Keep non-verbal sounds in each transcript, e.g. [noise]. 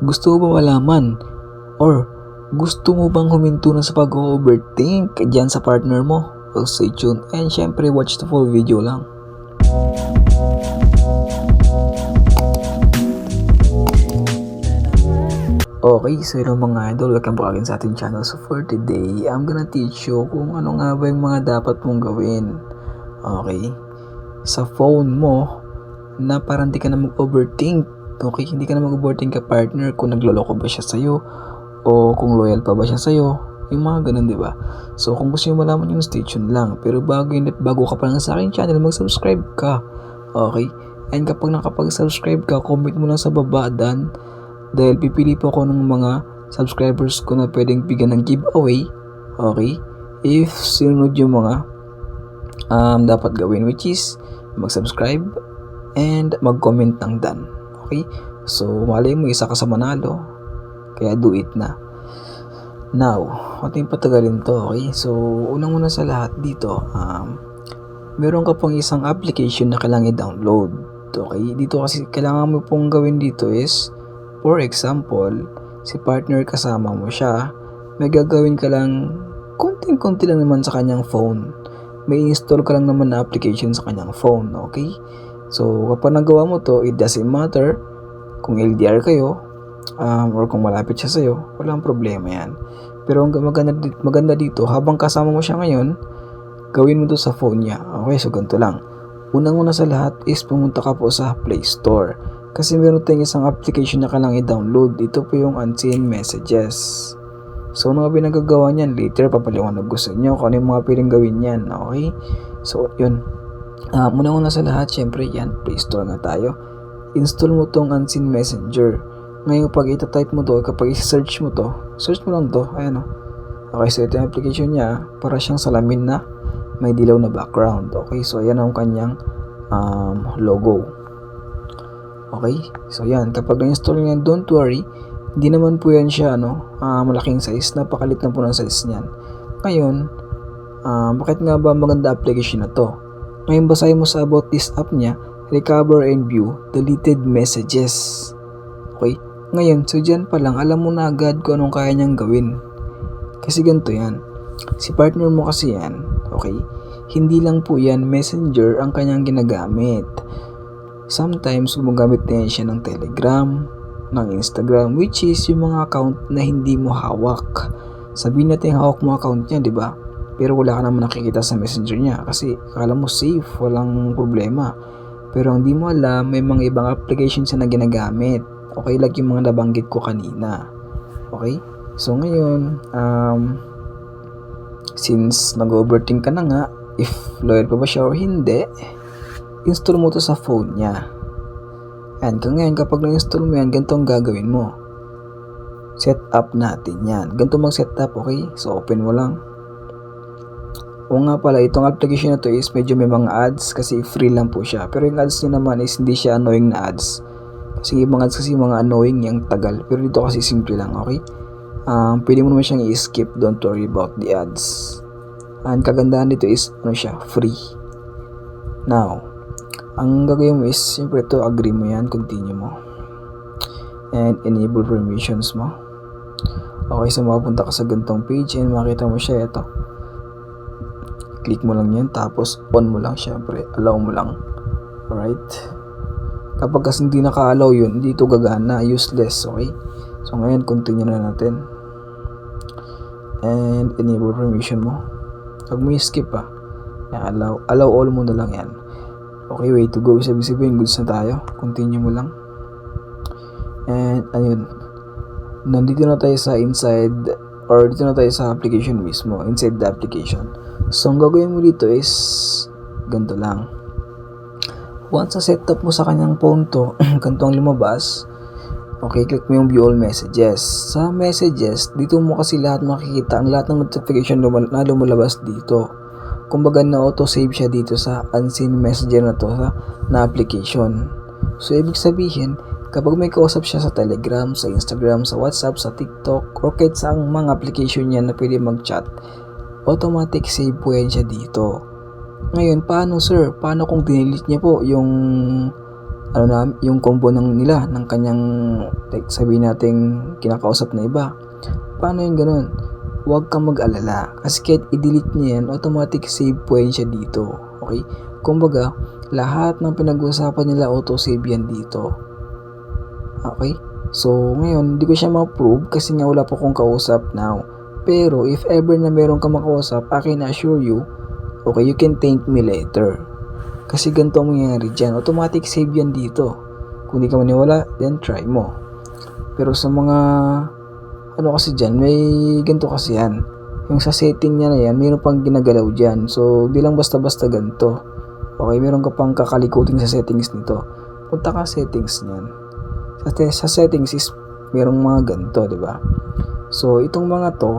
Gusto mo ba malaman? Or gusto mo bang huminto na sa pag-overthink dyan sa partner mo? Well, stay tuned and syempre watch the full video lang. Okay, so yun mga idol, welcome back again sa ating channel. So for today, I'm gonna teach you kung ano nga ba yung mga dapat mong gawin. Okay? Sa phone mo, na parang di ka na mag-overthink. Okay, hindi ka na mag-overthink ka partner kung nagloloko ba siya sa'yo o kung loyal pa ba siya sa'yo. Yung mga ganun, di ba? So, kung gusto nyo malaman yung stay tuned lang. Pero bago, yun, bago ka pa lang sa aking channel, mag-subscribe ka. Okay? And kapag nakapag-subscribe ka, comment mo lang sa baba dan dahil pipili po ako ng mga subscribers ko na pwedeng bigyan ng giveaway. Okay? If sinunod yung mga um, dapat gawin which is mag-subscribe and mag-comment ng dan. Okay? So, malay mo isa ka sa manalo. Kaya do it na. Now, ating patagalin to, okay? So, unang-una sa lahat dito, um, meron ka pong isang application na kailangan i-download. Okay? Dito kasi kailangan mo pong gawin dito is, for example, si partner kasama mo siya, may gagawin ka lang, konting-konti lang naman sa kanyang phone. May install ka lang naman na application sa kanyang phone, okay? So, kapag nagawa mo to, it doesn't matter kung LDR kayo, um, or kung malapit siya sa'yo, walang problema yan. Pero ang maganda, maganda dito, habang kasama mo siya ngayon, gawin mo to sa phone niya. Okay, so ganito lang. Unang-una sa lahat is pumunta ka po sa Play Store. Kasi meron tayong isang application na kailangan i-download. Ito po yung Unseen Messages. So, ano nga pinagagawa niyan? Later, papaliwanag ko sa inyo kung ano yung mga pwedeng gawin niyan. Okay? So, yun. Um, unang-una sa lahat, syempre yan, Play Store na tayo. Install mo tong Unseen Messenger. Ngayon, pag itatype mo to, kapag i-search mo to, search mo lang to, ayan o. Okay, so ito yung application niya, para siyang salamin na may dilaw na background. Okay, so ayan ang kanyang um, logo. Okay, so yan, kapag na-install niya, don't worry, hindi naman po yan siya, ano, ah, malaking size, napakalit na po ng size niyan. Ngayon, ah, bakit nga ba maganda application na to? Ngayon, basahin mo sa about this app niya, recover and view deleted messages. Okay? Ngayon, so dyan pa lang, alam mo na agad kung anong kaya niyang gawin. Kasi ganito yan. Si partner mo kasi yan, okay? Hindi lang po yan messenger ang kanyang ginagamit. Sometimes, gumagamit na yan siya ng Telegram, ng Instagram, which is yung mga account na hindi mo hawak. Sabihin natin hawak mo account niya, di ba? Pero wala ka naman nakikita sa messenger niya kasi akala mo safe, walang problema. Pero ang di mo alam, may mga ibang applications na ginagamit. Okay, like yung mga nabanggit ko kanina. Okay? So ngayon, um, since nag-overthink ka na nga, if loyal pa ba siya or hindi, install mo to sa phone niya. Yan, kung ngayon kapag na-install mo yan, ganito ang gagawin mo. Set up natin yan. Ganito mag-set up, okay? So, open mo lang. O nga pala, itong application na to is medyo may mga ads kasi free lang po siya. Pero yung ads niya naman is hindi siya annoying na ads. Kasi mga ads kasi mga annoying yung tagal. Pero dito kasi simple lang, okay? Um, pwede mo naman siyang i-skip, don't worry about the ads. And kagandahan dito is, ano siya, free. Now, ang gagawin mo is, siyempre ito, agree mo yan, continue mo. And enable permissions mo. Okay, so mapunta ka sa gantong page and makita mo siya, ito. Click mo lang yan, tapos on mo lang syempre, allow mo lang. Alright? Kapag kasi hindi naka-allow yun, hindi ito gagana, useless, okay? So ngayon, continue na natin. And enable permission mo. Huwag mo i-skip ah. Yan, allow, allow all mo na lang yan. Okay, way to go. Sabi sabihin, goods na tayo. Continue mo lang. And, ayun. Nandito na tayo sa inside or dito na tayo sa application mismo. Inside the application. So, ang gagawin mo dito is ganito lang. Once sa setup mo sa kanyang phone to, [clears throat] ganito ang lumabas. Okay, click mo yung view all messages. Sa messages, dito mo kasi lahat makikita ang lahat ng notification na lumalabas dito. Kumbaga na auto-save siya dito sa unseen messenger na to na application. So, ibig sabihin, kapag may kausap siya sa Telegram, sa Instagram, sa WhatsApp, sa TikTok, or kahit sa mga application niya na pwede mag-chat, automatic save po yan siya dito. Ngayon, paano sir? Paano kung dinelete niya po yung ano na, yung combo ng nila, ng kanyang, like, sabihin natin, kinakausap na iba. Paano yung ganun? Huwag kang mag-alala. Kasi kahit i-delete niya yan, automatic save po yan siya dito. Okay? Kumbaga, lahat ng pinag-uusapan nila auto-save yan dito. Okay? So, ngayon, hindi ko siya ma-prove kasi nga wala po akong kausap now. Pero, if ever na meron ka makausap, I can assure you, okay, you can thank me later. Kasi ganito ang mangyayari dyan. Automatic save yan dito. Kung di ka maniwala, then try mo. Pero sa mga, ano kasi dyan, may ganito kasi yan. Yung sa setting niya na yan, mayroon pang ginagalaw dyan. So, di lang basta-basta ganito. Okay, meron ka pang kakalikutin sa settings nito. Punta ka settings niyan. Sa, te- sa settings is, merong mga ganito, di ba? So, itong mga to,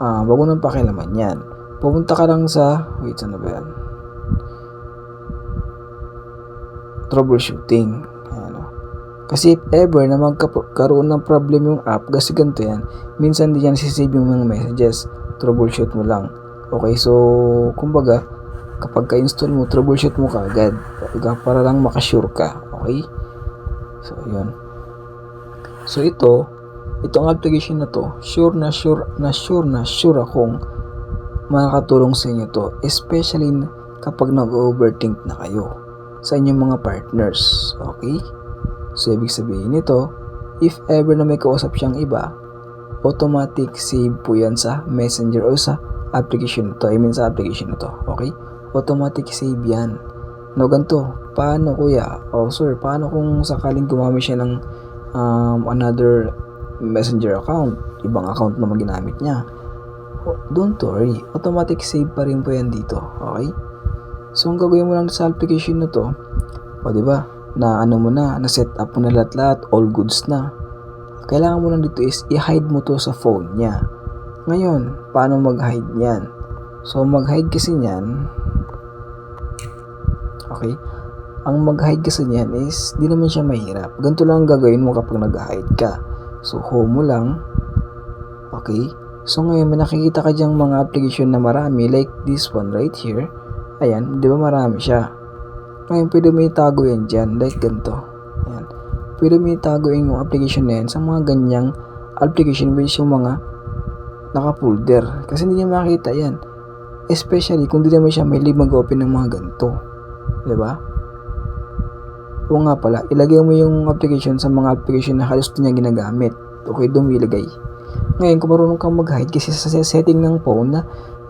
ah, wag mo nang pakialaman yan. Pupunta ka lang sa, wait, na ba yan? troubleshooting. Ano. Kasi if ever na magkaroon ng problem yung app, kasi ganito yan, minsan di yan sisave yung mga messages, troubleshoot mo lang. Okay, so, kumbaga, kapag ka-install mo, troubleshoot mo kaagad. Para lang makasure ka. Okay? So, yun. So, ito, itong application na to, sure na sure na sure na sure akong makakatulong sa inyo to. Especially kapag nag-overthink na kayo sa inyong mga partners. Okay? So, ibig sabihin nito, if ever na may kausap siyang iba, automatic save po yan sa messenger o sa application na to. I mean sa application na to. Okay? Automatic save yan. No, ganito. Paano kuya? Oh, sir, paano kung sakaling gumamit siya ng um, another messenger account? Ibang account naman ginamit niya. Oh, Don't worry. Automatic save pa rin po yan dito. Okay? So, ang gagawin mo lang sa application na to, o di ba, na ano mo na, na set up mo na lahat-lahat, all goods na. Kailangan mo lang dito is i-hide mo to sa phone niya. Ngayon, paano mag-hide niyan? So, mag-hide kasi niyan, okay, ang mag-hide kasi niyan is, di naman siya mahirap. Ganito lang ang gagawin mo kapag nag-hide ka. So, home mo lang, okay, So ngayon, may nakikita ka dyang mga application na marami like this one right here. Ayan, di ba marami siya? Ngayon, pwede mo itago yan dyan, like ganito. Ayan. Pwede mo itago yung application na yan sa mga ganyang application which yung mga naka-folder. Kasi hindi niya makita yan. Especially kung di naman siya may mag-open ng mga ganito. Di ba? O nga pala, ilagay mo yung application sa mga application na halos niya ginagamit. Okay, doon ilagay. Ngayon, kung marunong kang mag-hide, kasi sa setting ng phone na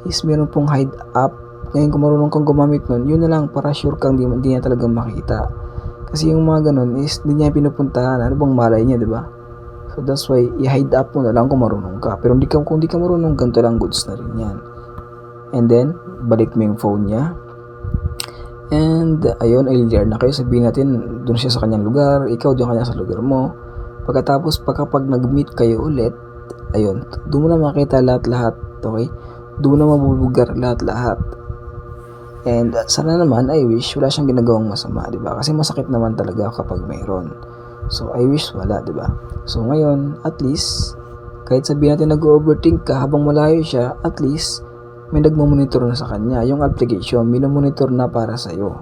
is meron pong hide app ngayon kung marunong kang gumamit nun, yun na lang para sure kang di, di niya talagang makita. Kasi yung mga ganun is di niya pinupuntahan. Ano bang malay niya, di ba? So that's why i-hide up mo na lang kung marunong ka. Pero hindi ka, kung di ka marunong, ganito lang goods na rin yan. And then, balik mo yung phone niya. And ayun, ay liar na kayo. Sabihin natin, doon siya sa kanyang lugar, ikaw doon kanya sa lugar mo. Pagkatapos, pag kapag nag-meet kayo ulit, ayun, doon mo na makita lahat-lahat, okay? Doon na mabubulgar lahat-lahat. And sana naman, I wish wala siyang ginagawang masama, di ba? Kasi masakit naman talaga kapag mayroon. So, I wish wala, di ba? So, ngayon, at least, kahit sabihin natin nag-overthink ka habang malayo siya, at least, may nagmamonitor na sa kanya. Yung application, minomonitor na para sa'yo.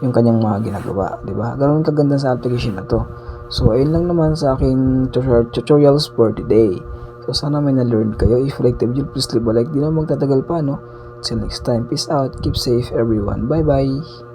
Yung kanyang mga ginagawa, di ba? Ganun kaganda sa application na to. So, ayun lang naman sa aking tutor- tutorials for today. So, sana may na-learn kayo. If you like the video, please leave a like. Di na magtatagal pa, no? Till next time, peace out. Keep safe, everyone. Bye-bye.